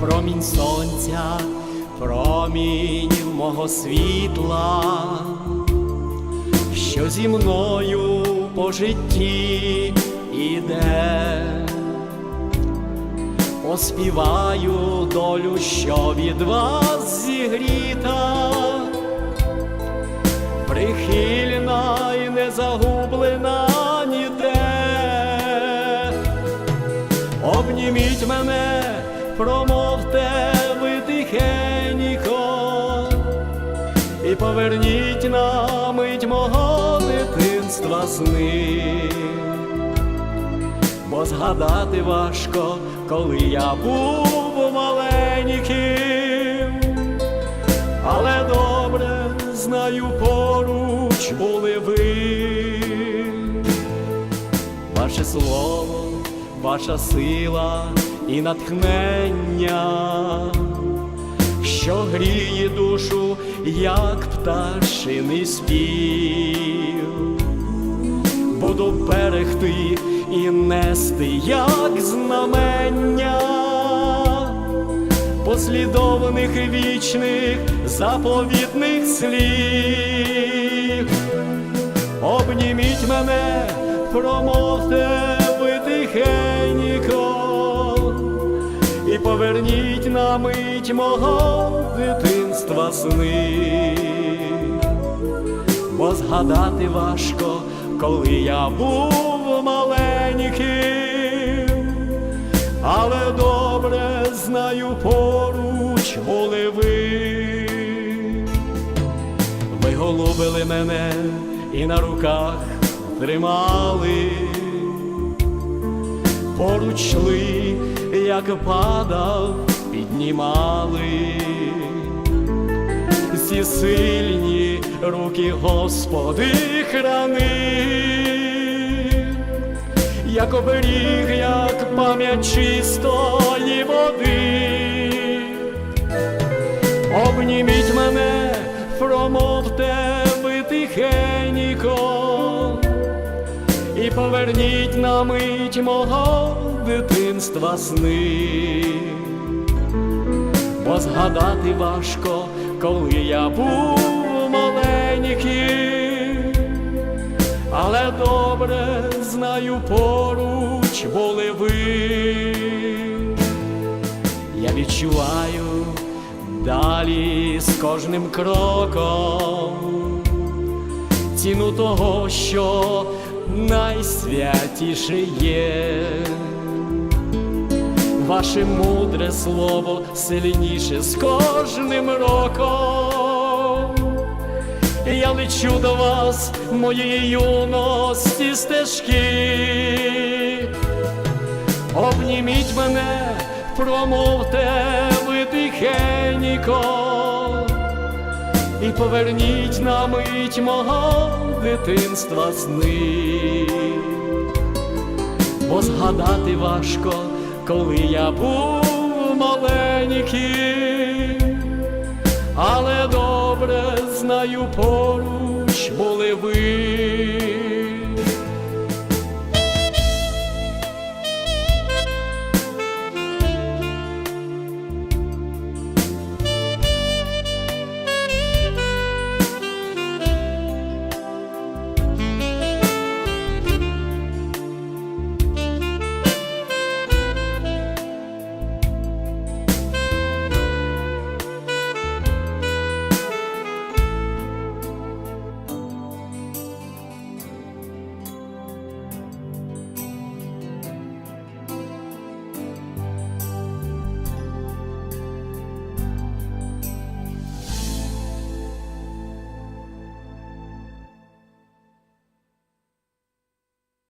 промінь мого світла, що зі мною по житті іде, оспіваю долю, що від вас зігріта, прихильна і не загублена ніде. Обніміть мене, промовте ви тихенько, і поверніть на мить мого дитинства сни, бо згадати важко, коли я був маленьким, але добре знаю, поруч були ви. Ваше слово, ваша сила і натхнення, що гріє душу, як пташиний спів. Буду берегти і нести, як знамення послідовних вічних заповідних слів. Обніміть мене, промовте ви тихенько, і поверніть на мить мого дитинства сни, бо згадати важко, коли я був маленьким, але добре знаю, поруч були ви. Ви голубили мене і на руках тримали, поруч йшли, як падав, піднімали, зі сильні руки Господи храни, як оберіг, як пам'ять чистої води. Обніміть мене, промовте ви тихенько, поверніть на мить мого дитинства сни, бо згадати важко, коли я був маленьким, але добре знаю, поруч були ви. Я відчуваю далі з кожним кроком ціну того, що найсвятіше є. Ваше мудре слово сильніше з кожним роком. Я лечу до вас, моєї юності стежки. Обніміть мене, промовте ви тихенько, і поверніть на мить мого дитинства сни, бо згадати важко, коли я був маленьким, але добре знаю, поруч були ви.